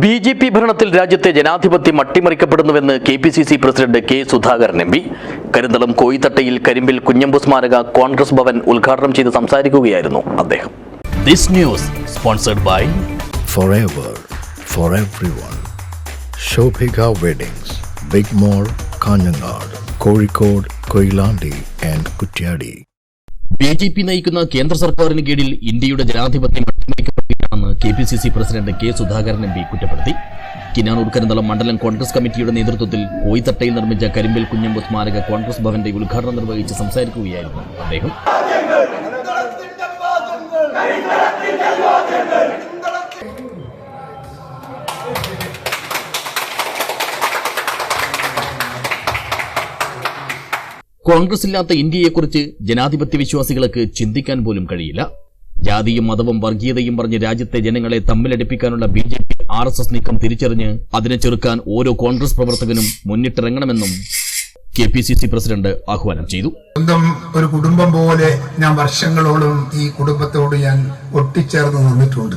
B J P ഭരണത്തിൽ രാജ്യത്തെ ജനാധിപത്യം അട്ടിമറിക്കപ്പെടുന്നുവെന്ന് K P C C president K Sudhakaran M P. Karinthalam കോയിത്തട്ടയിൽ Karimbil Kunhambu സ്മാരക കോൺഗ്രസ് ഭവൻ ഉദ്ഘാടനം ചെയ്ത് സംസാരിക്കുകയായിരുന്നു അദ്ദേഹം. This news sponsored by forever for everyone. Shobhika Weddings, Big mall Kanhangad Kozhikode Koilandi and Kuttiadi B J P നയിക്കുന്ന കേന്ദ്ര സർക്കാരിന് കീഴിൽ ഇന്ത്യയുടെ ജനാധിപത്യം K P C C president K Sudhakaran M P കുറ്റപ്പെടുത്തി. കിനാനൂർ കരിന്തളം മണ്ഡലം കോൺഗ്രസ് കമ്മിറ്റിയുടെ നേതൃത്വത്തിൽ കോയിത്തട്ടയിൽ നിർമ്മിച്ച കരിമ്പിൽ കുഞ്ഞമ്പു സ്മാരക കോൺഗ്രസ് ഭവന്റെ ഉദ്ഘാടനം നിർവഹിച്ച് സംസാരിക്കുകയായിരുന്നു അദ്ദേഹം. കോൺഗ്രസ് ഇല്ലാത്ത ഇന്ത്യയെക്കുറിച്ച് ജനാധിപത്യ വിശ്വാസികൾക്ക് ചിന്തിക്കാൻ പോലും കഴിയില്ല. ജാതിയും മതവും വർഗീയതയും പറഞ്ഞ് രാജ്യത്തെ ജനങ്ങളെ തമ്മിലടിപ്പിക്കാനുള്ള B J P R S S നീക്കം തിരിച്ചറിഞ്ഞ് അതിനെ ചെറുക്കാൻ ഓരോ കോൺഗ്രസ് പ്രവർത്തകനും മുന്നിട്ടിറങ്ങണമെന്നും K P C C president ആഹ്വാനം ചെയ്തു. സ്വന്തം ഒരു കുടുംബം പോലെ ഞാൻ വർഷങ്ങളോളം ഈ കുടുംബത്തോട് ഞാൻ ഒട്ടിച്ചേർന്ന് നിന്നിട്ടുണ്ട്.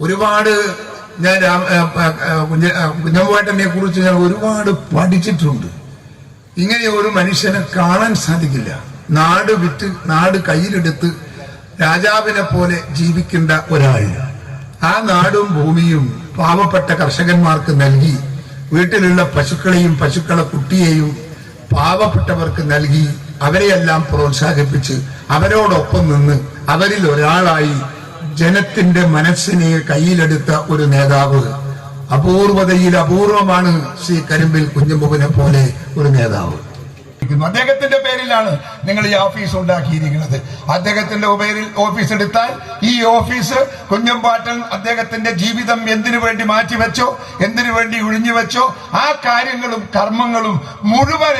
ഒരുപാട് ഞാൻ രാം- ആ, ആ, ആ, കുഞ്ഞ- ആ, കുഞ്ഞമ്മേട്ടനെ കുറിച്ച് ഞാൻ ഒരുപാട് പഠിച്ചിട്ടുണ്ട്. ഇങ്ങനെ ഒരു മനുഷ്യനെ കാണാൻ സാധിക്കില്ല. നാട് വിറ്റ് നാട് കയ്യിലെടുത്ത് രാജാവിനെ പോലെ ജീവിക്കേണ്ട ഒരാൾ. ആ നാടും ഭൂമിയും പാവപ്പെട്ട കർഷകന്മാർക്ക് നൽകി വീട്ടിലുള്ള പശുക്കളെയും പശുക്കളെ കുട്ടിയെയും പാവപ്പെട്ടവർക്ക് നൽകി അവരെയെല്ലാം പ്രോത്സാഹിപ്പിച്ച് അവരോടൊപ്പം നിന്ന് അവരിൽ ഒരാളായി ജനത്തിന്റെ മനസ്സിനെ കയ്യിലെടുത്ത ഒരു നേതാവ്. അപൂർവതയിൽ അപൂർവമാണ് ശ്രീ കരിമ്പിൽ കുഞ്ഞമ്പുവിനെ പോലെ ഒരു നേതാവ്. അദ്ദേഹത്തിന്റെ പേരിലാണ് നിങ്ങൾ ഈ ഓഫീസ് ഉണ്ടാക്കിയിരിക്കുന്നത്. അദ്ദേഹത്തിന്റെ പേരിൽ ഓഫീസ് എടുത്താൽ ഈ ഓഫീസ് കുഞ്ഞമ്പാട്ടൻ അദ്ദേഹത്തിന്റെ ജീവിതം എന്തിനു വേണ്ടി മാറ്റിവെച്ചോ എന്തിനു വേണ്ടി ഒഴിഞ്ഞു വെച്ചോ ആ കാര്യങ്ങളും കർമ്മങ്ങളും മുഴുവൻ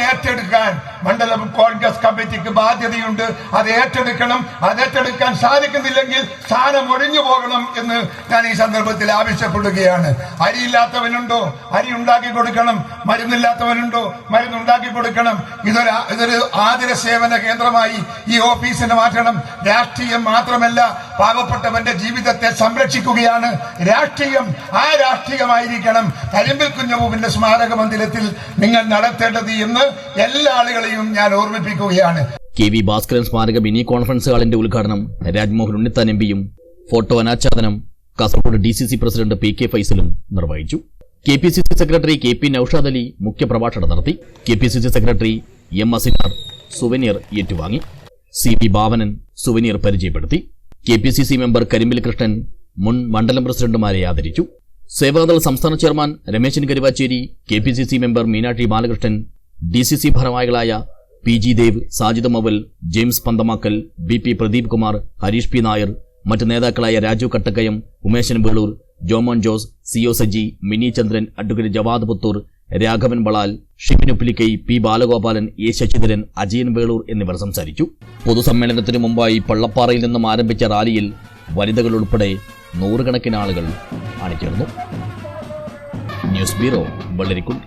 ഏറ്റെടുക്കാൻ മണ്ഡലം കോൺഗ്രസ് കമ്മിറ്റിക്ക് ബാധ്യതയുണ്ട്. അത് ഏറ്റെടുക്കണം. അത് ഏറ്റെടുക്കാൻ സാധിക്കുന്നില്ലെങ്കിൽ സ്ഥാനം ഒഴിഞ്ഞു പോകണം എന്ന് ഞാൻ ഈ സന്ദർഭത്തിൽ ആവശ്യപ്പെടുകയാണ്. അരിയില്ലാത്തവനുണ്ടോ? അരി ഉണ്ടാക്കി കൊടുക്കണം. മരുന്നില്ലാത്തവനുണ്ടോ? മരുന്ന് ഉണ്ടാക്കി കൊടുക്കണം. ഇതൊരു ഇതൊരു ആതിര സേവന കേന്ദ്രമായി ഈ ഓഫീസിനെ മാറ്റണം. രാഷ്ട്രീയം മാത്രമല്ല പാവപ്പെട്ടവന്റെ ജീവിതത്തെ സംരക്ഷിക്കുകയാണ്. രാഷ്ട്രീയം ആ രാഷ്ട്രീയമായിരിക്കണം. കരിമ്പിൽ കുഞ്ഞുവിന്റെ സ്മാരക മന്ദിരത്തിൽ നിങ്ങൾ നടത്തേണ്ടത് എന്ന് എല്ലാ ആളുകളെയും ഞാൻ ഓർമ്മിപ്പിക്കുകയാണ്. കെ വി ഭാസ്കരൻ സ്മാരക മിനി കോൺഫറൻസ് ഹാളിന്റെ ഉദ്ഘാടനം രാജ്മോഹൻ ഉണ്ണിത്താൻ എം പിയും ഫോട്ടോ അനാച്ഛാദനം Kasaragod D C C president P K ഫൈസലും നിർവഹിച്ചു. K P C C secretary K P Naushad Ali മുഖ്യപ്രഭാഷണം നടത്തി. K P C C secretary M Asinar souvenir ഏറ്റുവാങ്ങി. സി പി ഭാവനൻ സുവനീർ പരിചയപ്പെടുത്തി. K P C C member Karimbil Krishnan മുൻ മണ്ഡലം പ്രസിഡന്റുമാരെ ആദരിച്ചു. സേവാദൾ സംസ്ഥാന chairman Ramesan Karuvacheri K P C C member Meenakshi Balakrishnan D C C ഭാരവാഹികളായ P G Dev Sajid Maval James Panthamakkal B P Pradeep Kumar Harish P Nair മറ്റ് നേതാക്കളായ Raju Kattakkayam Umesan Velur Jomon Jose C O Saji Mini Chandran advocate Javad Puthur Raghavan Balal Shibin Uppilikkai P Balagopalan A Sasidharan Ajayan Velur എന്നിവർ സംസാരിച്ചു. പൊതുസമ്മേളനത്തിനു മുമ്പായി പള്ളപ്പാറയിൽ നിന്നും ആരംഭിച്ച റാലിയിൽ വനിതകൾ ഉൾപ്പെടെ നൂറുകണക്കിന് ആളുകൾ അണിചേർന്നു. News bureau Vellarikundu.